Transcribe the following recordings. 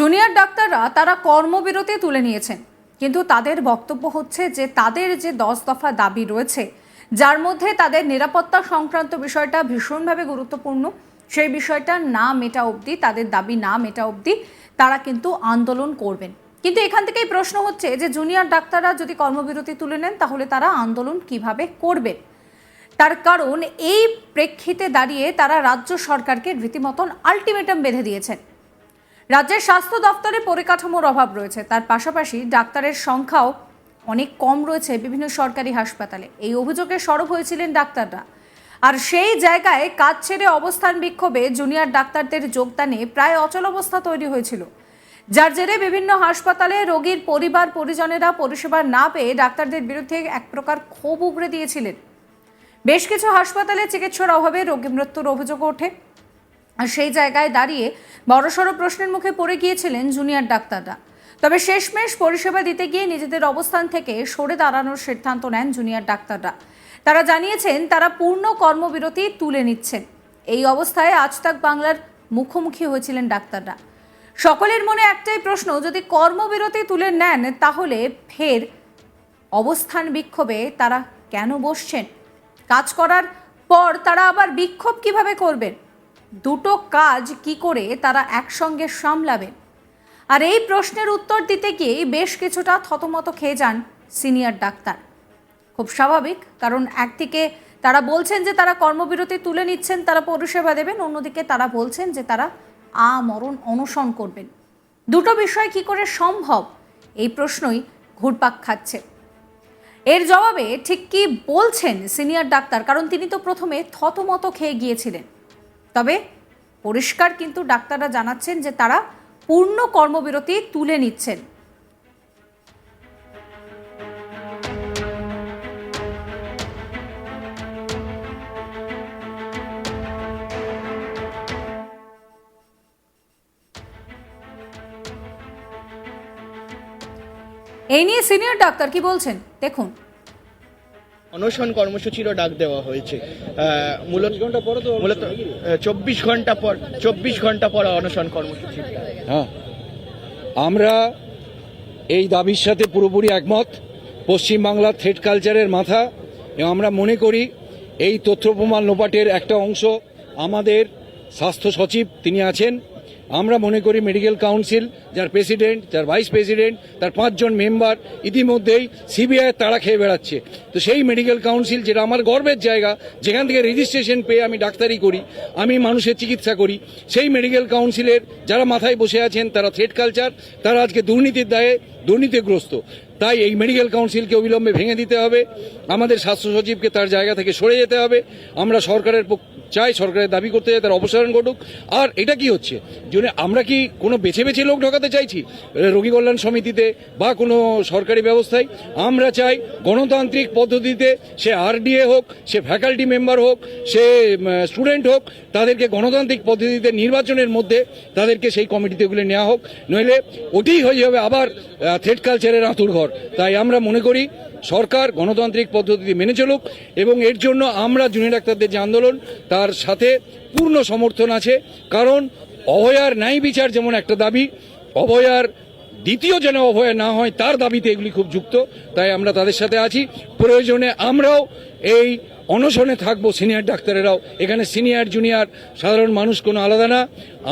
Junior ডাক্তাররা তারা কর্মবিরতি তুলে নিয়েছেন। কিন্তু তাদের বক্তব্য হচ্ছে যে তাদের যে দশ দফা দাবি রয়েছে, যার মধ্যে তাদের নিরাপত্তা সংক্রান্ত বিষয়টা ভীষণভাবে গুরুত্বপূর্ণ। সেই বিষয়টা না মেটা অবধি, তাদের দাবি না মেটা অবধি তারা কিন্তু আন্দোলন করবেন। কিন্তু এখান থেকেই প্রশ্ন হচ্ছে যে জুনিয়র ডাক্তাররা যদি কর্মবিরতি তুলে নেন, তাহলে তারা আন্দোলন কীভাবে করবেন? তার কারণ, এই প্রেক্ষিতে দাঁড়িয়ে তারা রাজ্য সরকারকে রীতিমতন আলটিমেটাম বেঁধে দিয়েছেন। রাজ্যের স্বাস্থ্য দপ্তরে পরিকাঠামোর অভাব রয়েছে। তার পাশাপাশি ডাক্তারের সংখ্যাও অনেক কম রয়েছে বিভিন্ন সরকারি হাসপাতালে। এই অভিযোগে সরব হয়েছিলেন ডাক্তাররা। আর সেই জায়গায় কাজ ছেড়ে অবস্থান বিক্ষোভে জুনিয়র ডাক্তারদের যোগদানে প্রায় অচল অবস্থা তৈরি হয়েছিল। যার জেরে বিভিন্ন হাসপাতালে রোগীর পরিবার, পরিজনেরা পরিষেবা না পেয়ে ডাক্তারদের বিরুদ্ধে এক প্রকার ক্ষোভ উগড়ে দিয়েছিলেন। বেশ কিছু হাসপাতালে চিকিৎসার অভাবে রোগী মৃত্যুর অভিযোগ ওঠে। সেই জায়গায় দাঁড়িয়ে বড়সড় প্রশ্নের মুখে পড়ে গিয়েছিলেন জুনিয়র ডাক্তাররা। তবে শেষমেশ পরিষেবা দিতে গিয়ে নিজেদের অবস্থান থেকে সরে দাঁড়ানোর সিদ্ধান্ত নেন জুনিয়র ডাক্তাররা। তারা জানিয়েছেন, তারা পূর্ণ কর্মবিরতি তুলে নিচ্ছেন। এই অবস্থায় আজ তাক বাংলার মুখোমুখি হয়েছিলেন ডাক্তাররা। সকলের মনে একটাই প্রশ্ন, যদি কর্মবিরতি তুলে নেন, তাহলে ফের অবস্থান বিক্ষোভে তারা কেন বসছেন? কাজ করার পর তারা আবার বিক্ষোভ কীভাবে করবেন? দুটো কাজ কি করে তারা একসঙ্গে সামলাবেন আর এই প্রশ্নের উত্তর দিতে গিয়ে বেশ কিছুটা থতমত খেয়ে যান সিনিয়র ডাক্তার। খুব স্বাভাবিক, কারণ একদিকে তারা বলছেন যে তারা কর্মবিরতি তুলে নিচ্ছেন, তারা পরিষেবা দেবেন, অন্যদিকে তারা বলছেন যে তারা আমরণ অনশন করবেন। দুটো বিষয় কি করে সম্ভব? এই প্রশ্নই ঘুরপাক খাচ্ছে। এর জবাবে ঠিক কি বলছেন সিনিয়র ডাক্তার? কারণ তিনি তো প্রথমে থতমত খেয়ে গিয়েছিলেন। তবে পরিষ্কার কিন্তু ডাক্তাররা জানাচ্ছেন যে তারা পূর্ণ কর্মবিরতি তুলে নিচ্ছেন। এই নিয়ে সিনিয়র ডাক্তার কি বলছেন? দেখুন। অনশন কর্মসূচিরও ডাক দেওয়া হয়েছে। মূলত ঘণ্টা পর মূলত চব্বিশ ঘণ্টা পর চব্বিশ ঘণ্টা পর অনশন কর্মসূচি হ্যাঁ। আমরা এই দাবির সাথে পুরোপুরি একমত। পশ্চিমবাংলার থ্রেড কালচারের মাথা। এবং আমরা মনে করি এই তথ্য প্রমাণ লোপাটের একটা অংশ আমাদের স্বাস্থ্য সচিব তিনি আছেন। আমরা মনে করি মেডিকেল কাউন্সিল যার প্রেসিডেন্ট যার ভাইস প্রেসিডেন্ট তার পাঁচজন মেম্বার ইতিমধ্যেই সিবিআই তাড়া খেয়ে বেড়াচ্ছে। তো সেই মেডিকেল কাউন্সিল যেটা আমার গর্বের জায়গা, যেখান থেকে রেজিস্ট্রেশন পেয়ে আমি ডাক্তারি করি, আমি মানুষের চিকিৎসা করি, সেই মেডিকেল কাউন্সিলের যারা মাথায় বসে আছেন, তারা থ্রেড কালচার তারা আজকে দুর্নীতির দায়ে দুর্নীতিগ্রস্ত। তাই এই মেডিকেল কাউন্সিলকে অবিলম্বে ভেঙে দিতে হবে। আমাদের স্বাস্থ্য সচিবকে তার জায়গা থেকে সরে যেতে হবে। আমরা সরকারের চাই, সরকারের দাবি করতে চাই, তার অপসারণ ঘটুক। আর এটা কি হচ্ছে? জন্য আমরা কি কোনো বেছে বেছে লোক ঢোকাতে চাইছি? রোগী কল্যাণ সমিতিতে বা কোনো সরকারি ব্যবস্থায়? আমরা চাই গণতান্ত্রিক পদ্ধতিতে সে আরডিএ হোক, সে ফ্যাকাল্টি মেম্বার হোক, সে স্টুডেন্ট হোক, তাদেরকে গণতান্ত্রিক পদ্ধতিতে নির্বাচনের মধ্যে তাদেরকে সেই কমিটিতেগুলো নেওয়া হোক। নইলে ওটাই হয়ে যাবে আবার থ্রেড কালচারের আঁতুর ঘর তাই আমরা মনে করি সরকার গণতান্ত্রিক পদ্ধতি মেনে চলুক এবং এর জন্য আমরা জুনিয়র ডাক্তারদের যে আন্দোলন, তার সাথে পূর্ণ সমর্থন আছে। কারণ অভয়ার ন্যায় বিচার যেমন একটা দাবি, অভয়ার দ্বিতীয় যেন অভয় না হয়, তার দাবিতে এগুলি খুব যুক্ত। তাই আমরা তাদের সাথে আছি। প্রয়োজনে আমরাও এই অনশনে থাকব সিনিয়র ডাক্তারেরাও। এখানে সিনিয়র, জুনিয়র, সাধারণ মানুষ কোনো আলাদা না।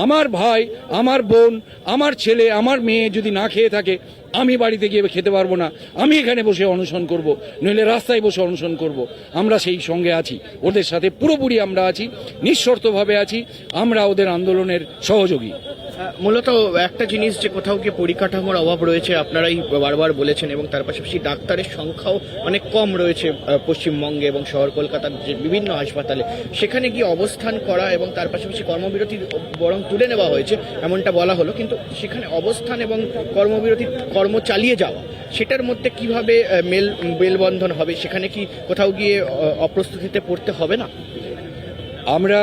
আমার ভাই, আমার বোন, আমার ছেলে, আমার মেয়ে যদি না খেয়ে থাকে, আমি বাড়িতে গিয়ে খেতে পারব না। আমি এখানে বসে অনশন করব, নইলে রাস্তায় বসে অনশন করব। আমরা সেই সঙ্গে আছি, ওদের সাথে পুরোপুরি আমরা আছি, নিঃশর্তভাবে আছি, আমরা ওদের আন্দোলনের সহযোগী। মূলত একটা জিনিস যে কোথাও গিয়ে পরিকাঠামোর অভাব রয়েছে, আপনারাই বারবার বলেছেন এবং তার পাশাপাশি ডাক্তারের সংখ্যাও অনেক কম রয়েছে পশ্চিমবঙ্গে এবং শহর কলকাতার যে বিভিন্ন হাসপাতালে। সেখানে গিয়ে অবস্থান করা এবং তার পাশাপাশি কর্মবিরতি বরং তুলে নেওয়া হয়েছে, এমনটা বলা হলো। কিন্তু সেখানে অবস্থান এবং কর্মবিরতি কর্ম চালিয়ে যাওয়া, সেটার মধ্যে কীভাবে মেল, মেলবন্ধন হবে, সেখানে কি কোথাও গিয়ে অপ্রস্তুতিতে পড়তে হবে না? আমরা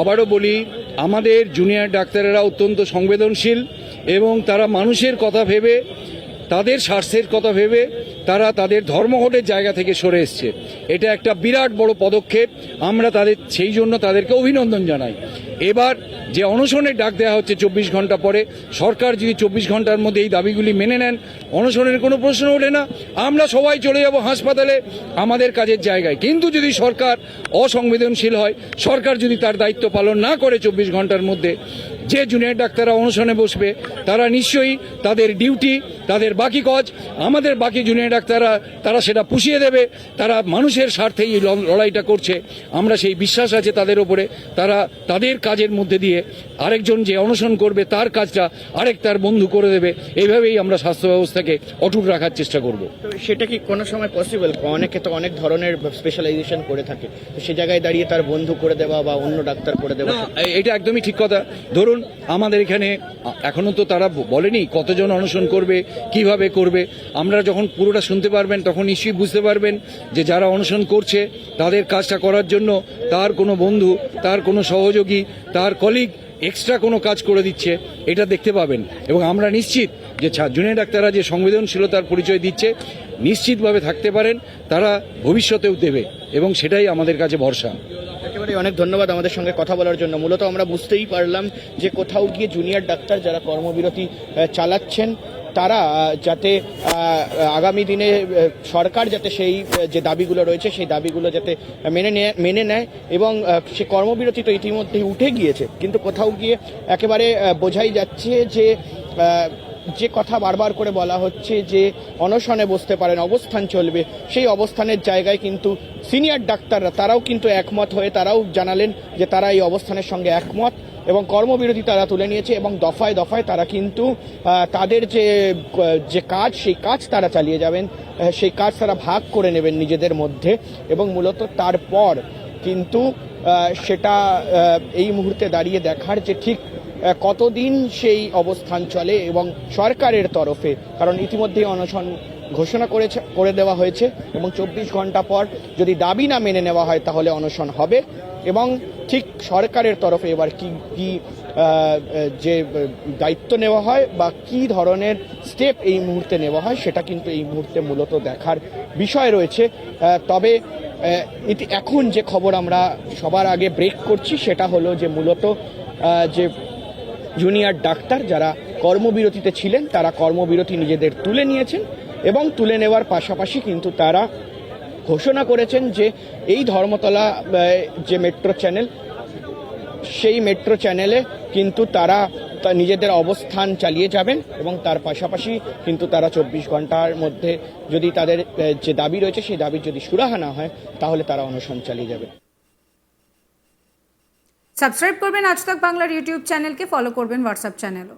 আবারও বলি আমাদের জুনিয়র ডাক্তারেরা অত্যন্ত সংবেদনশীল এবং তারা মানুষের কথা ভেবে, তাদের স্বার্থের কথা ভেবে তারা তাদের ধর্মঘটের জায়গা থেকে সরে এসছে। এটা একটা বিরাট বড় পদক্ষেপ। আমরা তাদের, সেই জন্য তাদেরকে অভিনন্দন জানাই। এবার যে অনশনের ডাক দেওয়া হচ্ছে চব্বিশ ঘণ্টা পরে, সরকার যদি চব্বিশ ঘণ্টার মধ্যে এই দাবিগুলি মেনে নেন, অনশনের কোনো প্রশ্ন ওঠে না। আমরা সবাই চলে যাব হাসপাতালে, আমাদের কাজের জায়গায়। কিন্তু যদি সরকার অসংবেদনশীল হয়, সরকার যদি তার দায়িত্ব পালন না করে চব্বিশ ঘণ্টার মধ্যে যে জুনিয়র ডাক্তাররা অনশনে বসবে তারা নিশ্চয়ই তাদের ডিউটি তাদের বাকি কাজ আমাদের বাকি জুনিয়র ডাক্তাররা তারা সেটা পুষিয়ে দেবে তারা মানুষের স্বার্থে এই লড়াইটা করছে। আমরা সেই বিশ্বাস আছে তাদের ওপরে তারা তাদের কাজের মধ্যে দিয়ে আরেকজন যে অনশন করবে তার কাজটা আরেক তার বন্ধু করে দেবে। এইভাবেই আমরা স্বাস্থ্য ব্যবস্থাকে অটুট রাখার চেষ্টা করব। সেটা কি কোনো সময় পসিবল অনেকে তো অনেক ধরনের স্পেশালাইজেশন করে থাকে। সে জায়গায় দাঁড়িয়ে তার বন্ধু করে দেওয়া বা অন্য ডাক্তার করে দেওয়া এটা একদমই ঠিক কথা। ধরুন আমাদের এখানে, আ- এখনও তো তারা বলেনি কতজন অনশন করবে, কীভাবে করবে। আমরা যখন পুরোটা শুনতে পারবেন, তখন নিশ্চয়ই বুঝতে পারবেন যে যারা অনশন করছে, তাদের কাজটা করার জন্য তার কোনো বন্ধু, তার কোনো সহযোগী, তার কলিগ এক্সট্রা কোনো কাজ করে দিচ্ছে, এটা দেখতে পাবেন। এবং আমরা নিশ্চিত যে জুনিয়র ডাক্তাররা যে সংবেদনশীলতার পরিচয় দিচ্ছে, নিশ্চিতভাবে থাকতে পারেন, তারা ভবিষ্যতেও দেবে, এবং সেটাই আমাদের কাছে ভরসা। একেবারে অনেক ধন্যবাদ আমাদের সঙ্গে কথা বলার জন্য। মূলত আমরা বুঝতেই পারলাম যে কোথাও গিয়ে জুনিয়র ডাক্তার যারা কর্মবিরতি চালাচ্ছেন, তারা যাতে আগামী দিনে সরকার যাতে সেই যে দাবিগুলো রয়েছে, সেই দাবিগুলো যাতে মেনে নেয় মেনে নেয় এবং সে কর্মবিরতি তো ইতিমধ্যেই উঠে গিয়েছে। কিন্তু কোথাও গিয়ে একেবারে বোঝাই যাচ্ছে যে যে কথা বারবার করে বলা হচ্ছে যে অনশনে বসতে পারেন, অবস্থান চলবে, সেই অবস্থানের জায়গায় কিন্তু সিনিয়র ডাক্তাররা, তারাও কিন্তু একমত হয়ে তারাও জানালেন যে তারা এই অবস্থানের সঙ্গে একমত এবং কর্মবিরতি তারা তুলে নিয়েছে এবং দফায় দফায় তারা কিন্তু তাদের যে যে কাজ, সেই কাজ তারা চালিয়ে যাবেন সেই কাজ তারা ভাগ করে নেবেন নিজেদের মধ্যে এবং মূলত তারপর কিন্তু সেটা এই মুহূর্তে দাঁড়িয়ে দেখার যে ঠিক কতদিন সেই অবস্থান চলে এবং সরকারের তরফে, কারণ ইতিমধ্যেই অনশন ঘোষণা করেছে, করে দেওয়া হয়েছে এবং চব্বিশ ঘণ্টা পর যদি দাবি না মেনে নেওয়া হয় তাহলে অনশন হবে এবং ঠিক সরকারের তরফে এবার কি কি যে দায়িত্ব নেওয়া হয় বা কি ধরনের স্টেপ এই মুহূর্তে নেওয়া হয় সেটা কিন্তু এই মুহূর্তে মূলত দেখার বিষয় রয়েছে। তবে এখন যে খবর আমরা সবার আগে ব্রেক করছি সেটা হলো যে মূলত যে জুনিয়র ডাক্তার যারা কর্মবিরতিতে ছিলেন, তারা কর্মবিরতি নিজেদের তুলে নিয়েছেন এবং তুলে নেওয়ার পাশাপাশি কিন্তু তারা ঘোষণা করেছেন যে এই ধর্মতলা যে মেট্রো চ্যানেল, সেই মেট্রো চ্যানেলে কিন্তু তারা নিজেদের অবস্থান চালিয়ে যাবেন এবং তার পাশাপাশি কিন্তু তারা চব্বিশ ঘণ্টার মধ্যে যদি তাদের যে দাবি রয়েছে, সেই দাবির যদি সুরাহা না হয়, তাহলে তারা অনশন চালিয়ে যাবে। সাবস্ক্রাইব করবেন আজ তক বাংলার ইউটিউব চ্যানেলকে ফলো করবেন হোয়াটসঅ্যাপ চ্যানেলও